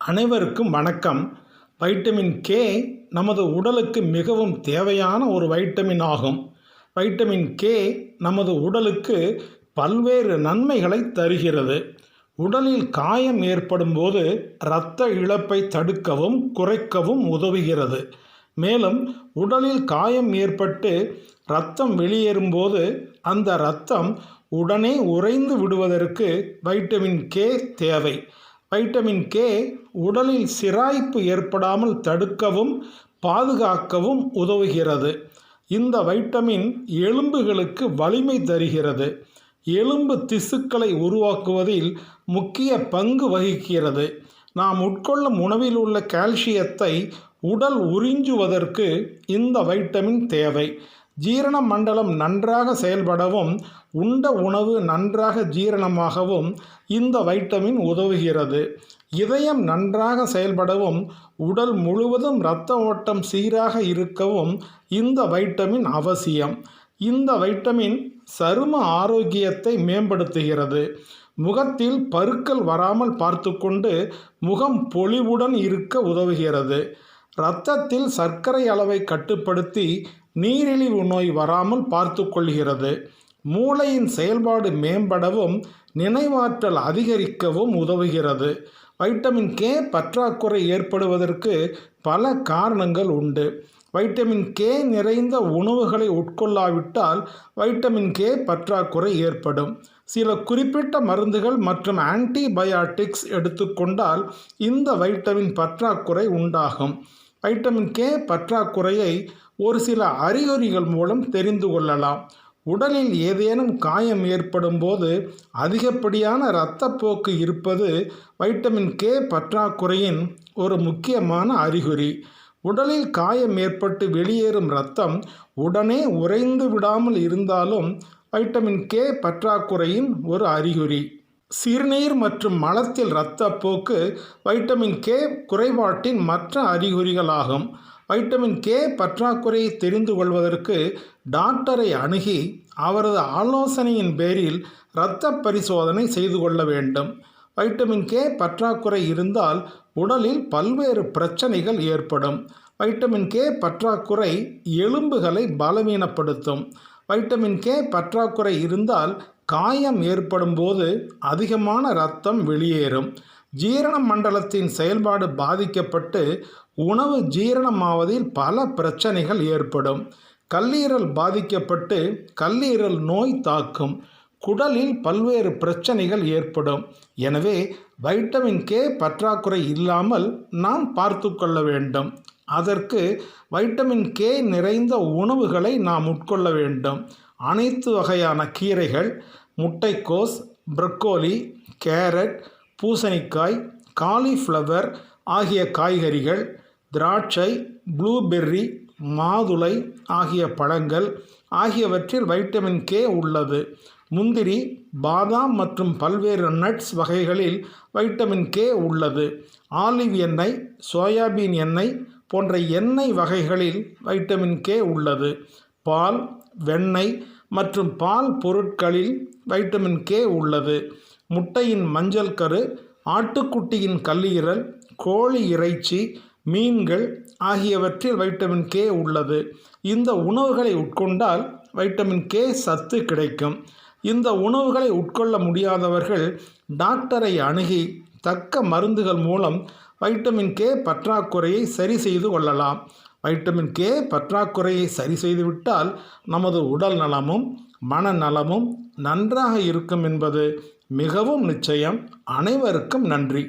அனைவருக்கும் வணக்கம். Vitamin K நமது உடலுக்கு மிகவும் தேவையான ஒரு வைட்டமின் ஆகும். வைட்டமின் கே நமது உடலுக்கு பல்வேறு நன்மைகளை தருகிறது. உடலில் காயம் ஏற்படும் போது இரத்த இழப்பை தடுக்கவும் குறைக்கவும் உதவுகிறது. மேலும் உடலில் காயம் ஏற்பட்டு இரத்தம் வெளியேறும்போது அந்த இரத்தம் உடனே உறைந்து விடுவதற்கு வைட்டமின் கே தேவை. வைட்டமின் கே உடலில் சிராய்ப்பு ஏற்படாமல் தடுக்கவும் பாதுகாக்கவும் உதவுகிறது. இந்த வைட்டமின் எலும்புகளுக்கு வலிமை தருகிறது. எலும்பு திசுக்களை உருவாக்குவதில் முக்கிய பங்கு வகிக்கிறது. நாம் உட்கொள்ளும் உணவில் உள்ள கால்சியத்தை உடல் உறிஞ்சுவதற்கு இந்த வைட்டமின் தேவை. ஜீரண மண்டலம் நன்றாக செயல்படவும் உண்ட உணவு நன்றாக ஜீரணமாகவும் இந்த வைட்டமின் உதவுகிறது. இதயம் நன்றாக செயல்படவும் உடல் முழுவதும் இரத்த ஓட்டம் சீராக இருக்கவும் இந்த வைட்டமின் அவசியம். இந்த வைட்டமின் சரும ஆரோக்கியத்தை மேம்படுத்துகிறது. முகத்தில் பருக்கள் வராமல் பார்த்துக்கொண்டு முகம் பொலிவுடன் இருக்க உதவுகிறது. இரத்தத்தில் சர்க்கரை அளவை கட்டுப்படுத்தி நீரிழிவு நோய் வராமல் பார்த்து கொள்கிறது. மூளையின் செயல்பாடு மேம்படவும் நினைவாற்றல் அதிகரிக்கவும் உதவுகிறது. வைட்டமின் கே பற்றாக்குறை ஏற்படுவதற்கு பல காரணங்கள் உண்டு. வைட்டமின் கே நிறைந்த உணவுகளை உட்கொள்ளாவிட்டால் வைட்டமின் கே பற்றாக்குறை ஏற்படும். சில குறிப்பிட்ட மருந்துகள் மற்றும் ஆன்டிபயாட்டிக்ஸ் எடுத்துக்கொண்டால் இந்த வைட்டமின் பற்றாக்குறை உண்டாகும். வைட்டமின் கே பற்றாக்குறையை ஒரு சில அறிகுறிகள் மூலம் தெரிந்து கொள்ளலாம். உடலில் ஏதேனும் காயம் ஏற்படும் போது அதிகப்படியான இரத்தப்போக்கு இருப்பது வைட்டமின் கே பற்றாக்குறையின் ஒரு முக்கியமான அறிகுறி. உடலில் காயம் ஏற்பட்டு வெளியேறும் இரத்தம் உடனே உறைந்து விடாமல் இருந்தாலும் வைட்டமின் கே பற்றாக்குறையின் ஒரு அறிகுறி. சிறுநீர் மற்றும் மலத்தில் இரத்தப்போக்கு வைட்டமின் கே குறைபாட்டின் மற்ற அறிகுறிகளாகும். வைட்டமின் கே பற்றாக்குறையை தெரிந்து கொள்வதற்கு டாக்டரை அணுகி அவரது ஆலோசனையின் பேரில் இரத்த பரிசோதனை செய்து கொள்ள வேண்டும். வைட்டமின் கே பற்றாக்குறை இருந்தால் உடலில் பல்வேறு பிரச்சனைகள் ஏற்படும். வைட்டமின் கே பற்றாக்குறை எலும்புகளை பலவீனப்படுத்தும். வைட்டமின் கே பற்றாக்குறை இருந்தால் காயம் ஏற்படும் போது அதிகமான இரத்தம் வெளியேறும். ஜீரண மண்டலத்தின் செயல்பாடு பாதிக்கப்பட்டு உணவு ஜீரணமாவதில் பல பிரச்சனைகள் ஏற்படும். கல்லீரல் பாதிக்கப்பட்டு கல்லீரல் நோய் தாக்கும். குடலில் பல்வேறு பிரச்சனைகள் ஏற்படும். எனவே வைட்டமின் கே பற்றாக்குறை இல்லாமல் நாம் பார்த்து கொள்ள வேண்டும். அதற்கு வைட்டமின் கே நிறைந்த உணவுகளை நாம் உட்கொள்ள வேண்டும். அனைத்து வகையான கீரைகள் முட்டைக்கோஸ் ப்ரக்கோலி கேரட் பூசணிக்காய் காலிஃப்ளவர் ஆகிய காய்கறிகள் திராட்சை ப்ளூபெர்ரி மாதுளை ஆகிய பழங்கள் ஆகியவற்றில் வைட்டமின் கே உள்ளது. முந்திரி பாதாம் மற்றும் பல்வேறு நட்ஸ் வகைகளில் வைட்டமின் கே உள்ளது. ஆலிவ் எண்ணெய் சோயாபீன் எண்ணெய் போன்ற எண்ணெய் வகைகளில் வைட்டமின் கே உள்ளது. பால் வெண்ணெய் மற்றும் பால் பொருட்களில் வைட்டமின் கே உள்ளது. முட்டையின் மஞ்சள் கரு ஆட்டுக்குட்டியின் கல்லீரல் கோழி இறைச்சி மீன்கள் ஆகியவற்றில் வைட்டமின் கே உள்ளது. இந்த உணவுகளை உட்கொண்டால் வைட்டமின் கே சத்து கிடைக்கும். இந்த உணவுகளை உட்கொள்ள முடியாதவர்கள் டாக்டரை அணுகி தக்க மருந்துகள் மூலம் வைட்டமின் கே பற்றாக்குறையை சரி செய்து கொள்ளலாம். வைட்டமின் கே பற்றாக்குறையை சரி செய்துவிட்டால் நமது உடல் நலமும் மனநலமும் நன்றாக இருக்கும் என்பது மிகவும் நிச்சயம். அனைவருக்கும் நன்றி.